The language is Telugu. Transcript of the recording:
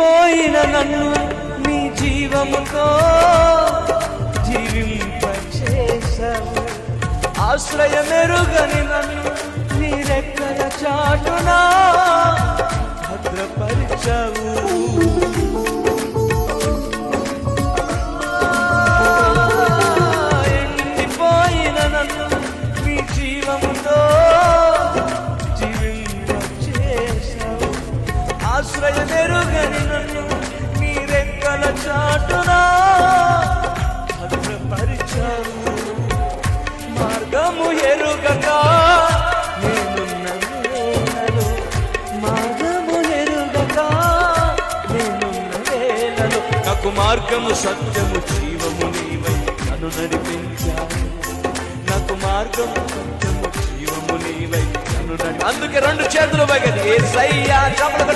ఎండిపోయిన నన్ను నీ జీవముతో జీవింపచేశావు. ఆశ్రయమెరుగని నన్ను నీ రెక్కల చాటునా భద్రపరిచావు. ఎండిపోయిన నన్ను నన్ను నీ రెక్కల చాటునా? భద్రపరిచావు. మార్గము ఎరుగక నేనున్న మార్గము ఎరుగక నేనున్న వేళలో నాకు మార్గము సత్యము జీవము నీవై నన్ను నడిపించావు. నాకు మార్గము సత్యము జీవము నీవై నన్ను నడి అందుకే రెండు చేతులు పగది ఏ సయ్యా చపల